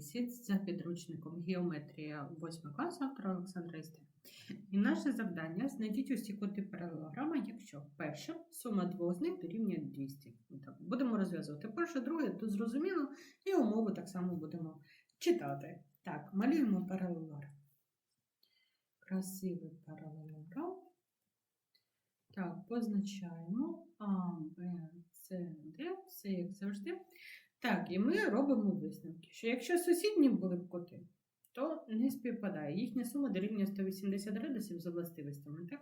10 за підручником Геометрія 8 класу автора Олександра Істе. І наше завдання знайдіть усі кути паралелограма, якщо перше сума двох з них дорівнює 200. Так, будемо розв'язувати перше, друге, тут зрозуміло, і умови так само будемо читати. Так, малюємо паралелограм. Красивий паралелограм. Так, позначаємо А, Б, С, Д, все як завжди. Так, і ми робимо висновки, що якщо сусідні були б коти, то не співпадає. Їхня сума дорівнює 180 градусів за властивостями. Так?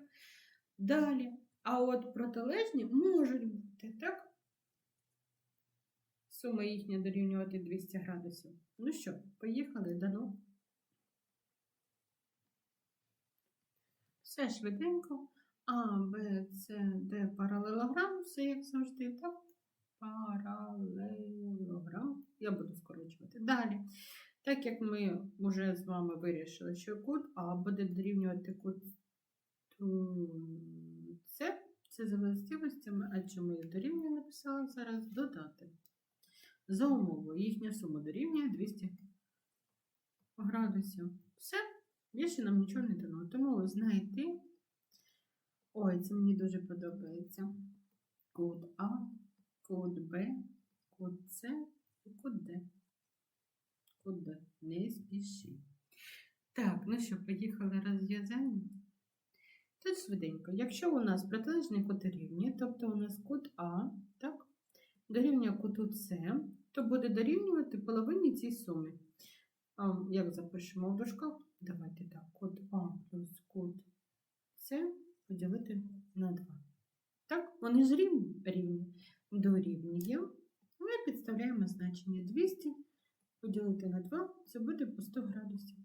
Далі. А от протилежні можуть бути, так? Сума їхня дорівнювати 200 градусів. Ну що, поїхали дано. Все швиденько. А, Б, С, Д паралелограм, все як завжди, так? Паралелограм. Я буду скорочувати. Далі. Так як ми вже з вами вирішили, що кут А буде дорівнювати кут С, це за властивостями, а чому я дорівнює написала зараз додати. За умовою їхня сума дорівнює 200 градусів. Все, більше нам нічого не дано. Тому знайти. Ой, це мені дуже подобається. Код А, код Б, код С код Д. Не спіши. Так, ну що, поїхали розв'язання. Тут швиденько. Якщо у нас протилежний кут рівні, тобто у нас кут А, так, дорівнює куту С, то буде дорівнювати половині цій суми. А, як запишемо в дужках? Давайте так, кут А плюс кут С поділити на 2. Так, вони ж рівні, рівні. Дорівнює. Ми підставляємо значення 200 поділити на 2, це буде по 100 градусів.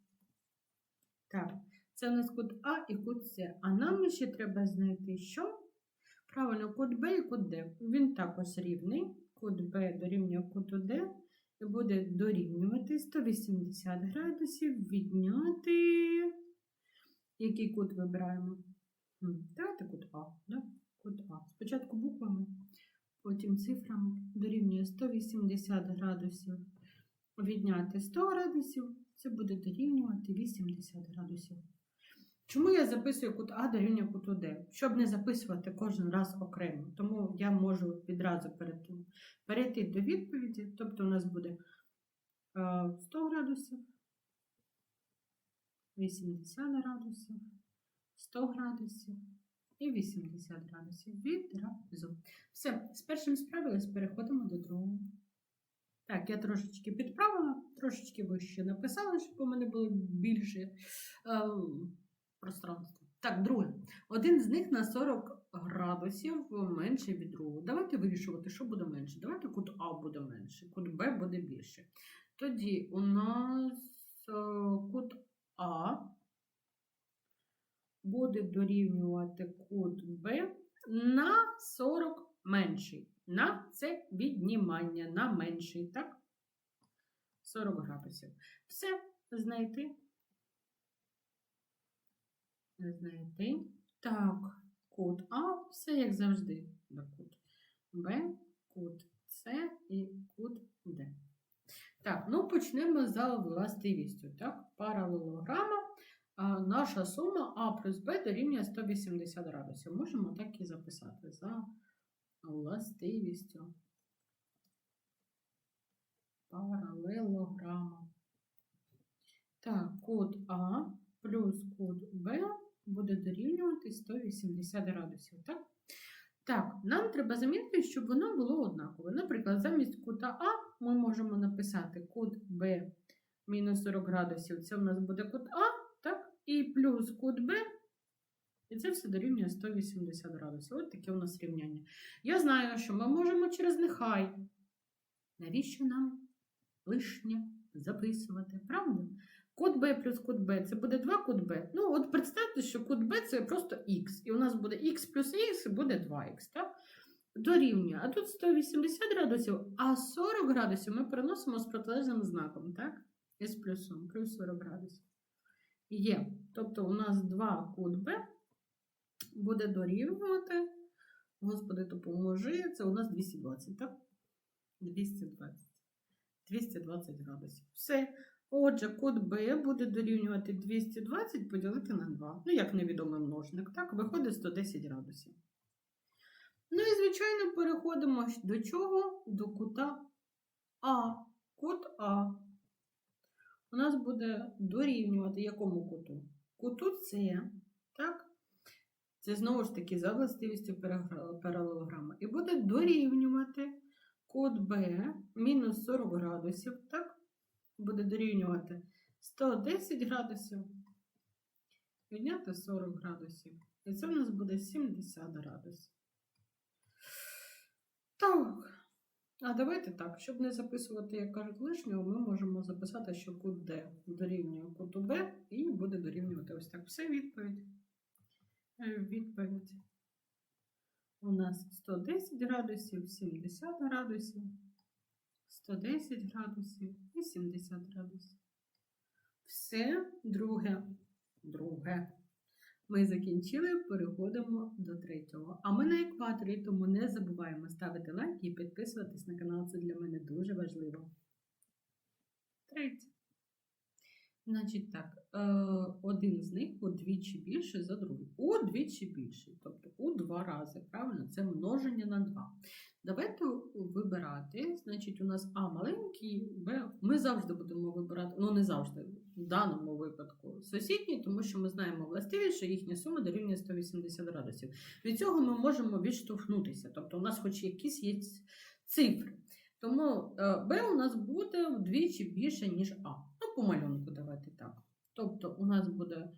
Так, це у нас кут А і кут С. А нам ще треба знайти, що? Правильно, кут Б і кут Д. Він також рівний. Кут Б дорівнює куту Д і буде дорівнювати 180 градусів, відняти. Який кут вибираємо? Давайте кут А. Да? Кут А. Спочатку буквами, потім цифрами дорівнює 180 градусів. Відняти 100 градусів, це буде дорівнювати 80 градусів. Чому я записую кут А дорівнює куту Д? Щоб не записувати кожен раз окремо. Тому я можу відразу перейти до відповіді. Тобто у нас буде е, 100 градусів, 80 градусів, 100 градусів і 80 градусів відразу. Все, з першим справились, переходимо до другого. Так, я трошечки підправила, трошечки вище написала, щоб у мене було більше е, пространства. Так, друге. Один з них на 40 градусів менший від другого. Давайте вирішувати, що буде менше. Давайте кут А буде менше, кут Б буде більше. Тоді у нас е, кут А буде дорівнювати кут Б на 40 менший. На це віднімання на менший, так? 40 градусів. Все знайти. Знайти. Так, кут А, все як завжди. Кут Б, кут С і кут Д. Так, ну почнемо за властивістю. Так, паралелограма. Наша сума А плюс Б дорівнює 180 градусів. Можемо так і записати за властивістю. Паралелограма. Так, кут А плюс кут Б буде дорівнювати 180 градусів. Так? Так, нам треба замінити, щоб воно було однакове. Наприклад, замість кута А ми можемо написати кут Б мінус 40 градусів. Це у нас буде кут А? І плюс кут Б. І це все дорівнює 180 градусів. От таке у нас рівняння. Я знаю, що ми можемо через нехай. Навіщо нам лишнє записувати? Правда? Код b плюс код b це буде 2 код b. Ну, от представте, що код b це просто x. І у нас буде x плюс і буде 2х. Так? Дорівнює. А тут 180 градусів, а 40 градусів ми переносимо з протилежним знаком. так? І з плюсом, плюс 40 градусів. Є. Тобто у нас 2 код b буде дорівнювати. Господи, допоможи, це у нас 220, так? 220. 220 градусів. Все. Отже, кут Б буде дорівнювати 220 поділити на 2. Ну, як невідомий множник, так, виходить 110 градусів. Ну і, звичайно, переходимо до чого? До кута А. Кут А. У нас буде дорівнювати якому куту? Куту С, так? Це знову ж таки за властивістю паралелограма. І буде дорівнювати кут Б мінус 40 градусів, так? Буде дорівнювати 110 градусів. Відняти 40 градусів. І це в нас буде 70 градусів. Так. А давайте так, щоб не записувати, як кажуть, лишнього, ми можемо записати, що кут D дорівнює куту Б і буде дорівнювати ось так. Все відповідь. Е, Відповідь. У нас 110 градусів, 70 градусів, 110 градусів і 70 градусів. Все друге. Друге. Ми закінчили, переходимо до третього. А ми на екваторі, тому не забуваємо ставити лайк і підписуватись на канал. Це для мене дуже важливо. Третє. Значить так, е, один з них удвічі більше за другий. Удвічі більший, тобто у два рази. Правильно, це множення на два. Давайте вибирати. Значить, у нас А маленький, Б. Ми завжди будемо вибирати, ну не завжди, в даному випадку сусідній, тому що ми знаємо властивість, що їхня сума дорівнює 180 градусів. Від цього ми можемо відштовхнутися. Тобто, у нас хоч якісь є цифри. Тому е, Б у нас буде вдвічі більше, ніж А. Ну, по малюнку давайте так. Тобто, у нас буде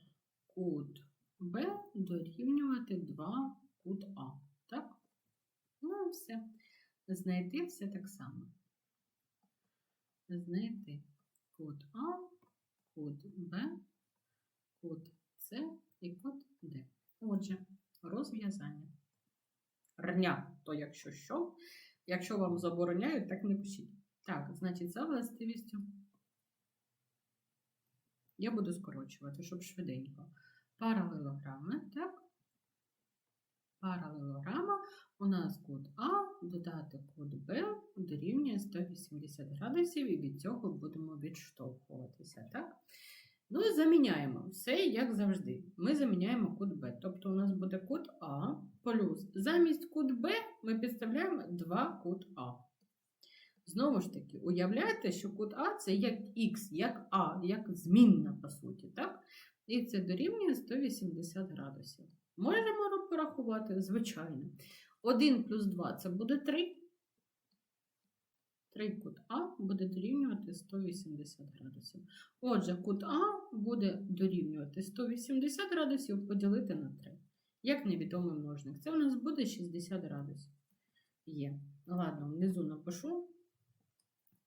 кут Б дорівнювати 2 кут А. Так? Ну, все. Знайти все так само. Знайти кут А, кут Б, кут С і кут Д. Отже, розв'язання. Рня, то якщо що. Якщо вам забороняють, так не пишіть. Так, значить, за властивістю. Я буду скорочувати, щоб швиденько. Паралелограми, так? Паралелограма у нас кут А додати кут Б дорівнює 180 градусів, і від цього будемо відштовхуватися. так? Ну і заміняємо все як завжди. Ми заміняємо кут Б. Тобто у нас буде кут А плюс замість кут Б ми підставляємо 2 кут А. Знову ж таки, уявляєте, що кут А це як Х, як А, як змінна, по суті. так? І це дорівнює 180 градусів. Можемо порахувати, звичайно. 1 плюс 2 це буде 3. 3 кут А буде дорівнювати 180 градусів. Отже, кут А буде дорівнювати 180 градусів поділити на 3. Як невідомий множник. Це у нас буде 60 градусів. Є. Ладно, внизу напишу.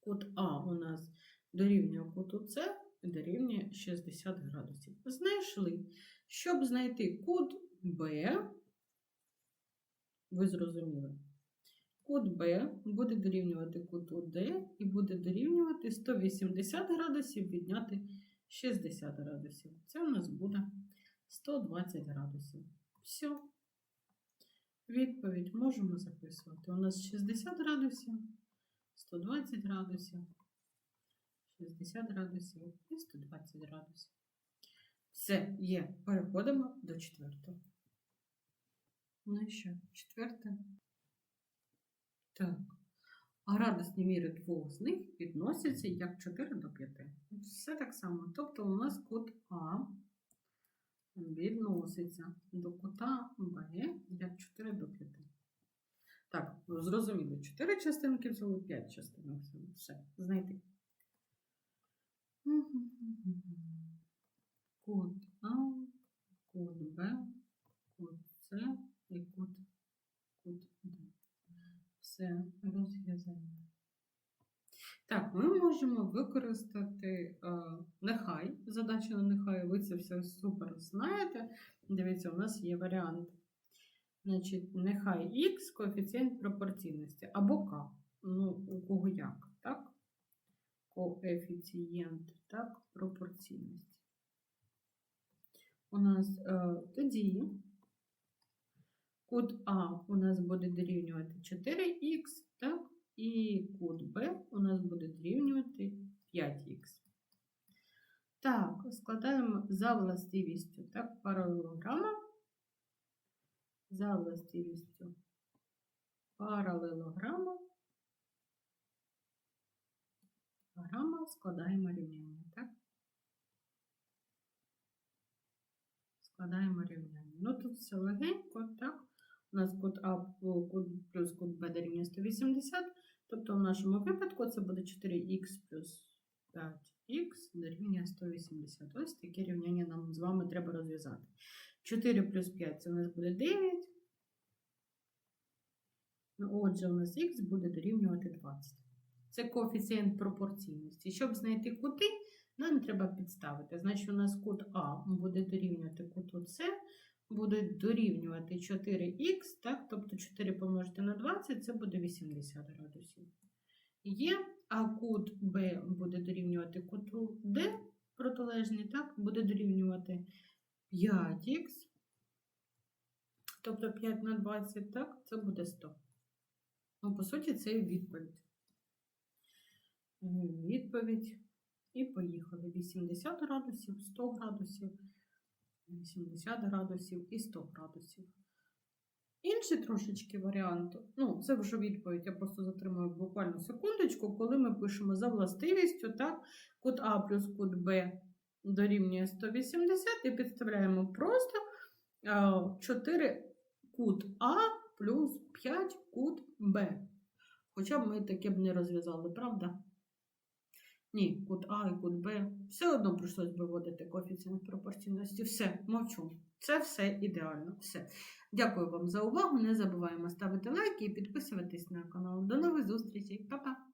Кут А у нас дорівнює куту С дорівнює 60 градусів. Знайшли. Щоб знайти кут Б, ви зрозуміли, кут Б буде дорівнювати куту Д і буде дорівнювати 180 градусів відняти 60 градусів. Це у нас буде 120 градусів. Все. Відповідь можемо записувати. У нас 60 градусів, 120 градусів, 60 градусів і 120 градусів. Все, є. Переходимо до четвертого. Ну і що, четверте. Так. А градусні міри двох з них відносяться як 4 до 5. Все так само. Тобто у нас кут А відноситься до кута Б як 4 до 5. Так, зрозуміло, 4 частинки взяли, 5 частинок взяли. Все, знайти. Кут А, кут Б, кут С і кут, кут Д. Все, розв'язання. Так, ми можемо використати е, нехай, задача на нехай, ви це все супер знаєте. Дивіться, у нас є варіант. Значить, нехай Х коефіцієнт пропорційності або К. Ну, у кого як, так? Коефіцієнт, так, пропорційності. У нас е, тоді кут А у нас буде дорівнювати 4х, так? І кут Б у нас буде дорівнювати 5х. Так, складаємо за властивістю. Так, паралелограма. За властивістю паралелограма. Грама складаємо рівняння, так? Складаємо рівняння. Ну тут все легенько, так? У нас код А плюс код Б дорівнює 180. Тобто в нашому випадку це буде 4х плюс 5х дорівнює 180. Ось таке рівняння нам з вами треба розв'язати. 4 плюс 5 це у нас буде 9. Ну, Отже, у нас х буде дорівнювати 20. Це коефіцієнт пропорційності. Щоб знайти кути, нам треба підставити. Значить, у нас кут А буде дорівнювати куту С, буде дорівнювати 4х, так? тобто 4 помножити на 20 це буде 80 градусів. Є, а кут Б буде дорівнювати куту Д, протилежний, так, буде дорівнювати 5х, тобто 5 на 20, так, це буде 100. Ну, по суті, це відповідь. Е, Відповідь. І поїхали. 80 градусів, 100 градусів, 80 градусів і 100 градусів. Інший трошечки варіант, ну, це вже відповідь, я просто затримую буквально секундочку, коли ми пишемо за властивістю, так, кут А плюс кут Б дорівнює 180 і підставляємо просто 4 кут А плюс 5 кут Б. Хоча б ми таке б не розв'язали, правда? Ні, кут А і кут Б. Все одно прийшлось би вводити коефіцієнт пропорційності. Все, мовчу. Це все ідеально. Все. Дякую вам за увагу. Не забуваємо ставити лайки і підписуватись на канал. До нових зустрічей. Па-па!